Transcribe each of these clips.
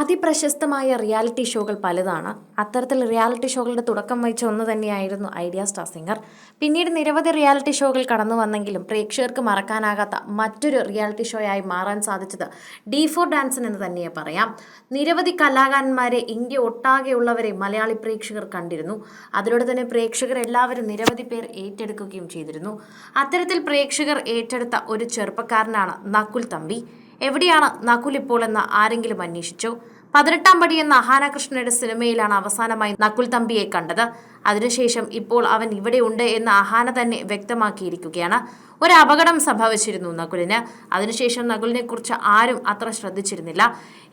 അതിപ്രശസ്തമായ reality ഷോകൾ പലതാണ്. അത്തരത്തിൽ റിയാലിറ്റി ഷോകളുടെ തുടക്കം വഹിച്ച ഒന്ന് തന്നെയായിരുന്നു ഐഡിയ സ്റ്റാർ സിംഗർ. പിന്നീട് നിരവധി റിയാലിറ്റി ഷോകൾ കടന്നു വന്നെങ്കിലും പ്രേക്ഷകർക്ക് മറക്കാനാകാത്ത മറ്റൊരു റിയാലിറ്റി ഷോയായി മാറാൻ സാധിച്ചത് ഡി ഫോർ ഡാൻസൻ എന്ന് തന്നെ പറയാം. നിരവധി കലാകാരന്മാരെ ഇന്ത്യ ഒട്ടാകെയുള്ളവരെ മലയാളി പ്രേക്ഷകർ കണ്ടിരുന്നു. അതിലൂടെ തന്നെ പ്രേക്ഷകർ എല്ലാവരും നിരവധി പേർ ഏറ്റെടുക്കുകയും ചെയ്തിരുന്നു. അത്തരത്തിൽ പ്രേക്ഷകർ ഏറ്റെടുത്ത ഒരു ചെറുപ്പക്കാരനാണ് നക്കുൽ തമ്പി. എവിടെയാണ് നകുൽ ഇപ്പോൾ എന്ന് ആരെങ്കിലും അന്വേഷിച്ചു. പതിനെട്ടാം പടി എന്ന അഹാനകൃഷ്ണയുടെ സിനിമയിലാണ് അവസാനമായി നക്കുൽ തമ്പിയെ കണ്ടത്. അതിനുശേഷം ഇപ്പോൾ അവൻ ഇവിടെ ഉണ്ട് എന്ന് അഹാന തന്നെ വ്യക്തമാക്കിയിരിക്കുകയാണ്. ഒരു അപകടം സംഭവിച്ചിരുന്നു നകുലിന്. അതിനുശേഷം നകുലിനെ കുറിച്ച് ആരും അത്ര ശ്രദ്ധിച്ചിരുന്നില്ല.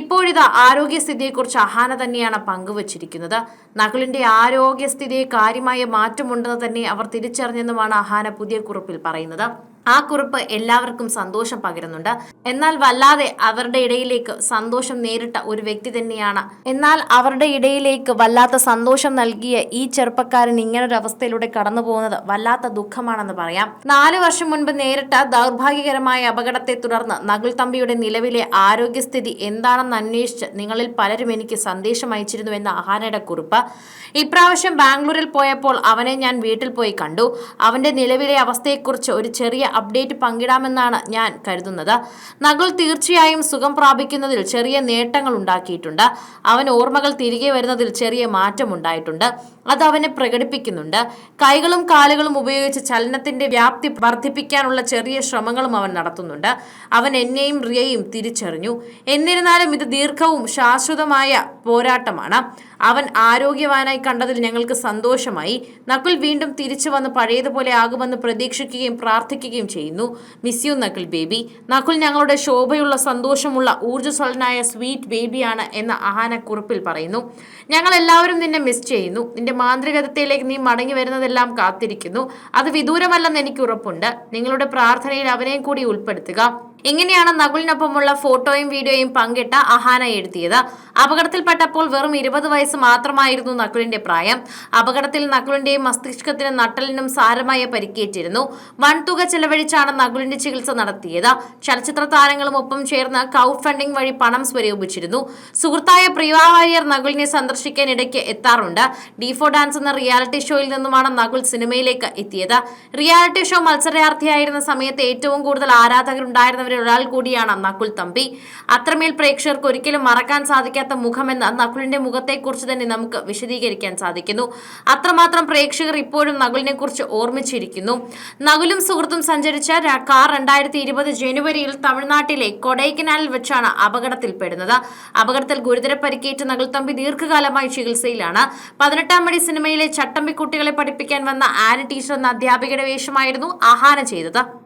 ഇപ്പോഴിത് ആരോഗ്യസ്ഥിതിയെക്കുറിച്ച് അഹാന തന്നെയാണ് പങ്കുവച്ചിരിക്കുന്നത്. നകുലിന്റെ ആരോഗ്യസ്ഥിതിയെ കാര്യമായ മാറ്റമുണ്ടെന്ന് തന്നെ അവർ തിരിച്ചറിഞ്ഞെന്നുമാണ് അഹാന പുതിയ കുറിപ്പിൽ പറയുന്നത്. ആ കുറിപ്പ് എല്ലാവർക്കും സന്തോഷം പകരുന്നുണ്ട്. എന്നാൽ വല്ലാതെ അവരുടെ ഇടയിലേക്ക് സന്തോഷം നേരിട്ട ഒരു വ്യക്തി തന്നെയാണ്. എന്നാൽ അവരുടെ ഇടയിലേക്ക് വല്ലാത്ത സന്തോഷം നൽകിയ ഈ ചെറുപ്പക്കാരൻ ഇങ്ങനൊരു അവസ്ഥയിലൂടെ കടന്നു പോകുന്നത് വല്ലാത്ത ദുഃഖമാണെന്ന് പറയാം. നാല് വർഷം മുൻപ് നേരിട്ട ദൗർഭാഗ്യകരമായ അപകടത്തെ തുടർന്ന് നകുൽ തമ്പിയുടെ നിലവിലെ ആരോഗ്യസ്ഥിതി എന്താണെന്ന് അന്വേഷിച്ച് നിങ്ങളിൽ പലരും എനിക്ക് സന്ദേശം അയച്ചിരുന്നു എന്ന ആഹാനയുടെ കുറിപ്പ്. ഇപ്രാവശ്യം ബാംഗ്ലൂരിൽ പോയപ്പോൾ അവനെ ഞാൻ വീട്ടിൽ പോയി കണ്ടു. അവന്റെ നിലവിലെ അവസ്ഥയെക്കുറിച്ച് ഒരു ചെറിയ അപ്ഡേറ്റ് പങ്കിടാമെന്നാണ് ഞാൻ കരുതുന്നത്. നകുൽ തീർച്ചയായും സുഖം പ്രാപിക്കുന്നതിൽ ചെറിയ നേട്ടങ്ങൾ ഉണ്ടാക്കിയിട്ടുണ്ട്. അവൻ ഓർമ്മകൾ തിരികെ വരുന്നതിൽ ചെറിയ മാറ്റം ഉണ്ടായിട്ടുണ്ട്. അത് അവനെ പ്രകടിപ്പിക്കുന്നുണ്ട്. കൈകളും കാലുകളും ഉപയോഗിച്ച് ചലനത്തിന്റെ വ്യാപ്തി വർദ്ധിപ്പിക്കാനുള്ള ചെറിയ ശ്രമങ്ങളും അവൻ നടത്തുന്നുണ്ട്. അവൻ എന്നെയും റിയയും തിരിച്ചറിഞ്ഞു. എന്നിരുന്നാലും ഇത് ദീർഘവും ശാശ്വതമായ പോരാട്ടമാണ്. അവൻ ആരോഗ്യവാനായി കണ്ടതിൽ ഞങ്ങൾക്ക് സന്തോഷമായി. നക്കുൽ വീണ്ടും തിരിച്ചു വന്ന് പഴയതുപോലെ ആകുമെന്ന് പ്രതീക്ഷിക്കുകയും പ്രാർത്ഥിക്കുകയും ചെയ്യുന്നു. Miss you Nakul baby Nakul ഞങ്ങളുടെ ശോഭയുള്ള സന്തോഷമുള്ള ഊർജസ്വലനായ സ്വീറ്റ് ബേബിയാണ് എന്ന് ആഹാനക്കുറിപ്പിൽ കുറിപ്പിൽ പറയുന്നു. ഞങ്ങൾ എല്ലാവരും നിന്നെ മിസ് ചെയ്യുന്നു. നിന്റെ മാന്ത്രികതയിലേക്ക് നീ മടങ്ങി വരുന്നതെല്ലാം കാത്തിരിക്കുന്നു. അത് വിദൂരമല്ലെന്ന് എനിക്ക് ഉറപ്പുണ്ട്. നിങ്ങളുടെ പ്രാർത്ഥനയിൽ അവനെയും കൂടി ഉൾപ്പെടുത്തുക. ഇങ്ങനെയാണ് നകുലിനൊപ്പമുള്ള ഫോട്ടോയും വീഡിയോയും പങ്കിട്ട അഹാന എഴുതിയത്. അപകടത്തിൽപ്പെട്ടപ്പോൾ വെറും ഇരുപത് വയസ്സ് മാത്രമായിരുന്നു നകുലിന്റെ പ്രായം. അപകടത്തിൽ നകുലിന്റെയും മസ്തിഷ്കത്തിന് നട്ടലിനും സാരമായ പരിക്കേറ്റിരുന്നു. വൻതുക ചെലവഴിച്ചാണ് നകുലിന്റെ ചികിത്സ നടത്തിയത്. ചലച്ചിത്ര താരങ്ങളും ഒപ്പം ചേർന്ന് കൗട്ട് ഫണ്ടിംഗ് വഴി പണം സ്വരൂപിച്ചിരുന്നു. സുഹൃത്തായ പ്രിയ വാര്യർ നകുലിനെ സന്ദർശിക്കാൻ ഇടയ്ക്ക് എത്താറുണ്ട്. ഡി ഫോർ ഡാൻസ് എന്ന റിയാലിറ്റി ഷോയിൽ നിന്നുമാണ് നകുൽ സിനിമയിലേക്ക് എത്തിയത്. റിയാലിറ്റി ഷോ മത്സരാർത്ഥിയായിരുന്ന സമയത്ത് ഏറ്റവും കൂടുതൽ ആരാധകരുണ്ടായിരുന്നവരിൽ ഒരാൾ കൂടിയാണ് നകുൽ തമ്പി. അത്രമേൽ പ്രേക്ഷകർക്ക് ഒരിക്കലും മറക്കാൻ സാധിക്കാത്ത മുഖമെന്ന് നകുലിന്റെ മുഖത്തെക്കുറിച്ച് തന്നെ നമുക്ക് വിശദീകരിക്കാൻ സാധിക്കുന്നു. അത്രമാത്രം പ്രേക്ഷകർ ഇപ്പോഴും നകുലിനെ കുറിച്ച് ഓർമ്മിച്ചിരിക്കുന്നു. നകുലും സുഹൃത്തും സഞ്ചരിച്ച കാർ രണ്ടായിരത്തി ഇരുപത് ജനുവരിയിൽ തമിഴ്നാട്ടിലെ കൊടൈക്കനാലിൽ വെച്ചാണ് അപകടത്തിൽപ്പെടുന്നത്. അപകടത്തിൽ ഗുരുതര പരിക്കേറ്റ തമ്പി ദീർഘകാലമായി ചികിത്സയിലാണ്. പതിനെട്ടാം മണി സിനിമയിലെ ചട്ടമ്പി പഠിപ്പിക്കാൻ വന്ന ആന ടീച്ചർ എന്ന അധ്യാപികയുടെ വേഷമായിരുന്നു ആഹാരം ചെയ്തത്.